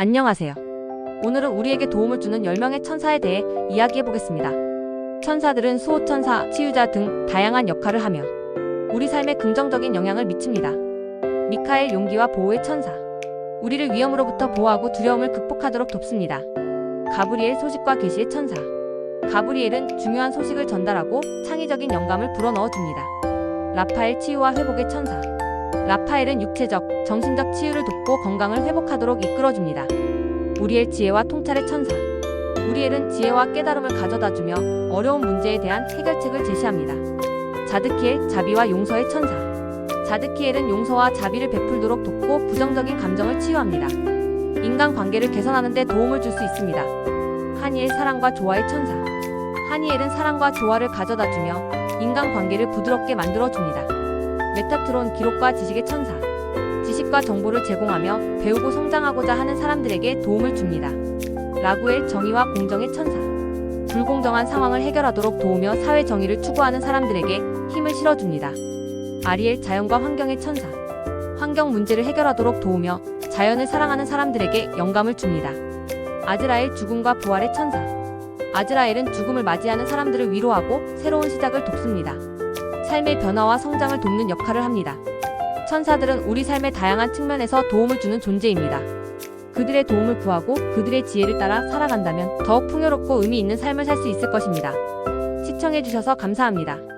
안녕하세요. 오늘은 우리에게 도움을 주는 10명의 천사에 대해 이야기해 보겠습니다. 천사들은 수호천사, 치유자 등 다양한 역할을 하며 우리 삶에 긍정적인 영향을 미칩니다. 미카엘 용기와 보호의 천사. 우리를 위험으로부터 보호하고 두려움을 극복하도록 돕습니다. 가브리엘 소식과 계시의 천사. 가브리엘은 중요한 소식을 전달하고 창의적인 영감을 불어넣어 줍니다. 라파엘 치유와 회복의 천사. 라파엘은 육체적, 정신적 치유를 돕고 건강을 회복하도록 이끌어줍니다. 우리엘 지혜와 통찰의 천사. 우리엘은 지혜와 깨달음을 가져다 주며 어려운 문제에 대한 해결책을 제시합니다. 자드키엘 자비와 용서의 천사. 자드키엘은 용서와 자비를 베풀도록 돕고 부정적인 감정을 치유합니다. 인간 관계를 개선하는 데 도움을 줄 수 있습니다. 하니엘 사랑과 조화의 천사. 하니엘은 사랑과 조화를 가져다 주며 인간 관계를 부드럽게 만들어 줍니다. 메타트론 기록과 지식의 천사. 지식과 정보를 제공하며 배우고 성장하고자 하는 사람들에게 도움을 줍니다. 라구엘 정의와 공정의 천사. 불공정한 상황을 해결하도록 도우며 사회 정의를 추구하는 사람들에게 힘을 실어줍니다. 아리엘 자연과 환경의 천사. 환경 문제를 해결하도록 도우며 자연을 사랑하는 사람들에게 영감을 줍니다. 아즈라엘 죽음과 부활의 천사. 아즈라엘은 죽음을 맞이하는 사람들을 위로하고 새로운 시작을 돕습니다. 삶의 변화와 성장을 돕는 역할을 합니다. 천사들은 우리 삶의 다양한 측면에서 도움을 주는 존재입니다. 그들의 도움을 구하고 그들의 지혜를 따라 살아간다면 더욱 풍요롭고 의미 있는 삶을 살 수 있을 것입니다. 시청해주셔서 감사합니다.